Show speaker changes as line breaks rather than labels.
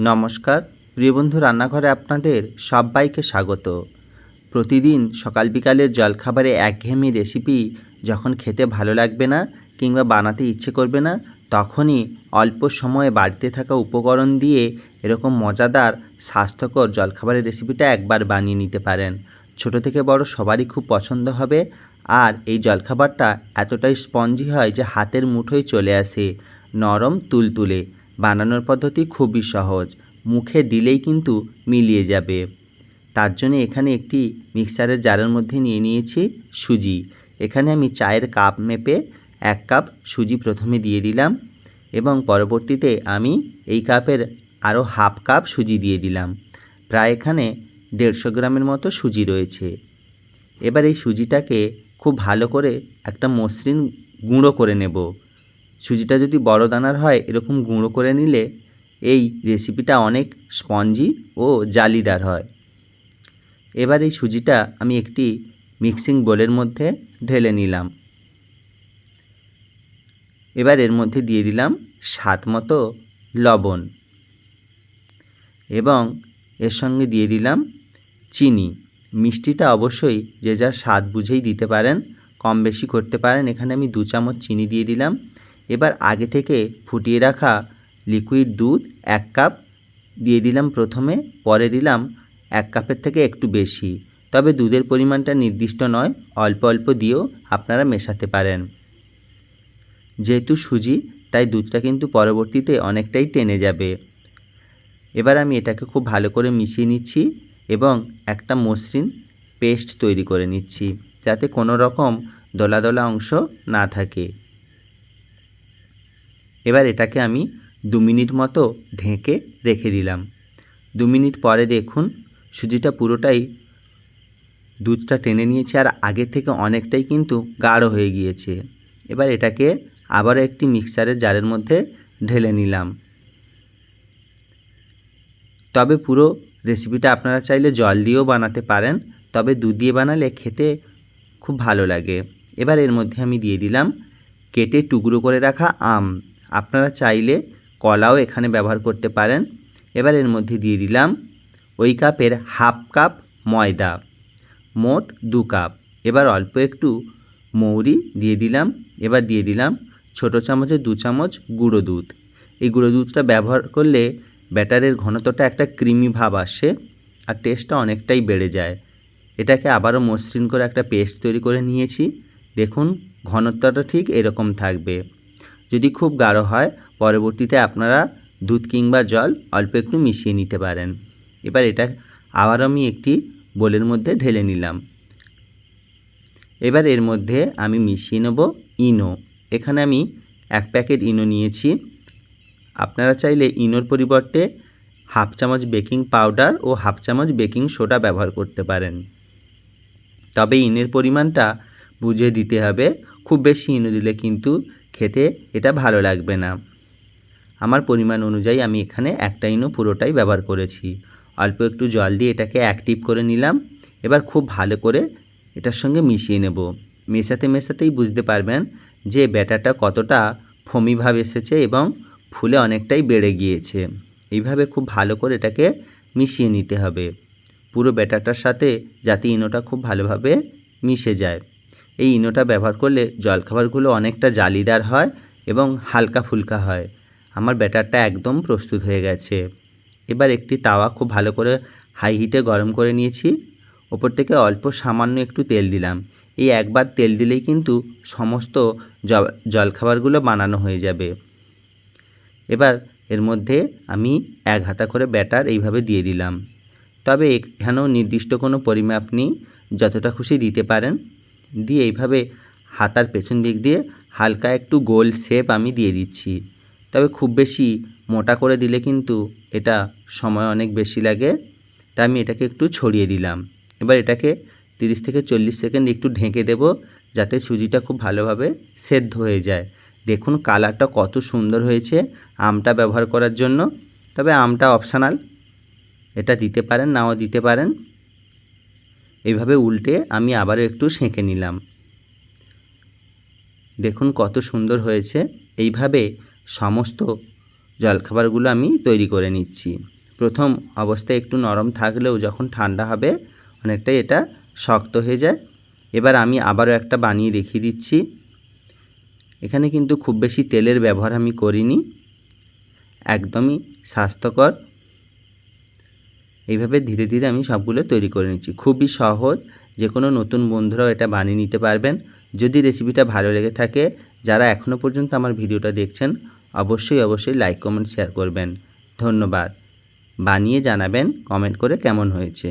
নমস্কার। প্রিয় বন্ধু, রান্নাঘরে আপনাদের সবাইকে স্বাগত। প্রতিদিন সকাল বিকালের জলখাবারে একঘেয়েমি রেসিপি যখন খেতে ভালো লাগবে না কিংবা বানাতে ইচ্ছে করবে না, তখনই অল্প সময়ে বাড়িতে থাকা উপকরণ দিয়ে এরকম মজাদার, স্বাস্থ্যকর জলখাবারের রেসিপিটা একবার বানিয়ে নিতে পারেন। ছোট থেকে বড় সবারই খুব পছন্দ হবে। আর এই জলখাবারটা এতটাই স্পঞ্জি হয় যে হাতের মুঠোয় চলে আসে, নরম তুলতুলে। বানানোর পদ্ধতি খুবই সহজ। মুখে দিলেই কিন্তু মিলিয়ে যাবে। তার জন্য এখানে একটি মিক্সারের জারের মধ্যে নিয়ে নিয়েছি সুজি। এখানে আমি চায়ের কাপ মেপে এক কাপ সুজি প্রথমে দিয়ে দিলাম এবং পরবর্তীতে আমি এই কাপের আরও হাফ কাপ সুজি দিয়ে দিলাম। প্রায় এখানে দেড়শো গ্রামের মতো সুজি রয়েছে। এবার এই সুজিটাকে খুব ভালো করে একটা মসৃণ গুঁড়ো করে নেব। সুজিটা যদি বড় দানার হয়, এরকম গুঁড়ো করে নিলে এই রেসিপিটা অনেক স্পঞ্জি ও জালিদার হয়। এবার এই সুজিটা আমি একটি মিক্সিং বোলের মধ্যে ঢেলে নিলাম। এবার এর মধ্যে দিয়ে দিলাম স্বাদ মতো লবণ এবং এর সঙ্গে দিয়ে দিলাম চিনি। মিষ্টিটা অবশ্যই যে যার স্বাদ বুঝেই দিতে পারেন, কম বেশি করতে পারেন। এখানে আমি দু চামচ চিনি দিয়ে দিলাম। এবার আগে থেকে ফুটিয়ে রাখা লিকুইড দুধ এক কাপ দিয়ে দিলাম প্রথমে, পরে দিলাম এক কাপের থেকে একটু বেশি। তবে দুধের পরিমাণটা নির্দিষ্ট নয়, অল্প অল্প দিয়েও আপনারা মেশাতে পারেন। যেহেতু সুজি, তাই দুধটা কিন্তু পরবর্তীতে অনেকটাই টেনে যাবে। এবার আমি এটাকে খুব ভালো করে মিশিয়ে নিচ্ছি এবং একটা মসৃণ পেস্ট তৈরি করে নিচ্ছি, যাতে কোনো রকম দলা দলা অংশ না থাকে। এবার এটাকে আমি দু মিনিট মতো ঢেকে রেখে দিলাম। দু মিনিট পরে দেখুন, সুজিটা পুরোটাই দুধটা টেনে নিয়েছে আর আগে থেকে অনেকটাই কিন্তু গাঢ় হয়ে গিয়েছে। এবার এটাকে আবারও একটি মিক্সারের জারের মধ্যে ঢেলে নিলাম। তবে পুরো রেসিপিটা আপনারা চাইলে জল দিয়েও বানাতে পারেন, তবে দুধ দিয়ে বানালে খেতে খুব ভালো লাগে। এবার এর মধ্যে আমি দিয়ে দিলাম কেটে টুকরো করে রাখা আম। আপনারা চাইলে কলাও এখানে ব্যবহার করতে পারেন। এবার এর মধ্যে দিয়ে দিলাম ওই কাপের হাফ কাপ ময়দা, মোট দু কাপ। এবার অল্প একটু মৌরি দিয়ে দিলাম। এবার দিয়ে দিলাম ছোটো চামচে দু চামচ গুঁড়ো দুধ। এই গুঁড়ো দুধটা ব্যবহার করলে ব্যাটারের ঘনত্বটা একটা ক্রিমি ভাব আসে আর টেস্টটা অনেকটাই বেড়ে যায়। এটাকে আবারও মসৃণ করে একটা পেস্ট তৈরি করে নিয়েছি। দেখুন, ঘনত্বটা ঠিক এরকম থাকবে। যদি খুব গাঢ় হয়, পরবর্তীতে আপনারা দুধ কিংবা জল অল্প একটু মিশিয়ে নিতে পারেন। এবার এটা আবার আমি একটি বোলের মধ্যে ঢেলে নিলাম। এবার এর মধ্যে আমি মিশিয়ে নেব ইনো। এখানে আমি এক প্যাকেট ইনো নিয়েছি। আপনারা চাইলে ইনোর পরিবর্তে হাফ চামচ বেকিং পাউডার ও হাফ চামচ বেকিং সোডা ব্যবহার করতে পারেন। তবে ইনের পরিমাণটা বুঝে দিতে হবে। খুব বেশি ইনো দিলে কিন্তু খেতে এটা ভালো লাগবে না। আমার পরিমাণ অনুযায়ী আমি এখানে একটা ইনো পুরোটাই ব্যবহার করেছি। অল্প একটু জল দিয়ে এটাকে অ্যাক্টিভ করে নিলাম। এবার খুব ভালো করে এটার সঙ্গে মিশিয়ে নেব। মেশাতে মেশাতেই বুঝতে পারবেন যে ব্যাটারটা কতটা ফমিভাব এসেছে এবং ফুলে অনেকটাই বেড়ে গিয়েছে। এইভাবে খুব ভালো করে এটাকে মিশিয়ে নিতে হবে। পুরো ব্যাটারটার সাথে যাতে ইনোটা খুব ভালোভাবে মিশে যায়। এই ইনোটা ব্যবহার করলে জলখাবারগুলো অনেকটা জালিদার হয় এবং হালকা ফুলকা হয়। আমার ব্যাটারটা একদম প্রস্তুত হয়ে গেছে। এবার একটি তাওয়া খুব ভালো করে হাই হিটে গরম করে নিয়েছি। ওপর থেকে অল্প সামান্য একটু তেল দিলাম। এই একবার তেল দিলেই কিন্তু সমস্ত জলখাবারগুলো বানানো হয়ে যাবে। এবার এর মধ্যে আমি এক হাতা করে ব্যাটার এইভাবে দিয়ে দিলাম। তবে এখানেও নির্দিষ্ট কোনো পরিমাপ নেই। যতটা খুশি দিতে পারেন। দিয়ে এইভাবে হাতার পেছন দিক দিয়ে হালকা একটু গোল শেপ আমি দিয়ে দিচ্ছি। তবে খুব বেশি মোটা করে দিলে কিন্তু এটা সময় অনেক বেশি লাগে। তাই আমি এটাকে একটু ছড়িয়ে দিলাম। এবার এটাকে তিরিশ থেকে চল্লিশ সেকেন্ড একটু ঢেকে দেব যাতে সুজিটা খুব ভালোভাবে সেদ্ধ হয়ে যায়। দেখুন কালারটা কত সুন্দর হয়েছে আমটা ব্যবহার করার জন্য। তবে আমটা অপশানাল এটা দিতে পারেন, নাও দিতে পারেন। এইভাবে উল্টে আমি আবারও একটু সেঁকে নিলাম। দেখুন কত সুন্দর হয়েছে। এইভাবে সমস্ত জলখাবারগুলো আমি তৈরি করে নিচ্ছি। প্রথম অবস্থায় একটু নরম থাকলেও যখন ঠান্ডা হবে অনেকটাই এটা শক্ত হয়ে যায়। এবার আমি আবারও একটা বানিয়ে দেখিয়ে দিচ্ছি। এখানে কিন্তু খুব বেশি তেলের ব্যবহার আমি করিনি। একদমই স্বাস্থ্যকর। এইভাবে ধীরে ধীরে আমি সবগুলো তৈরি করে নিচ্ছি। খুবই সহজ যে কোনো নতুন বন্ধুরাও এটা বানিয়ে নিতে পারবেন। যদি রেসিপিটা ভালো লেগে থাকে, যারা এখনও পর্যন্ত আমার ভিডিওটা দেখছেন, অবশ্যই অবশ্যই লাইক কমেন্ট শেয়ার করবেন। ধন্যবাদ। বানিয়ে জানাবেন কমেন্ট করে কেমন হয়েছে।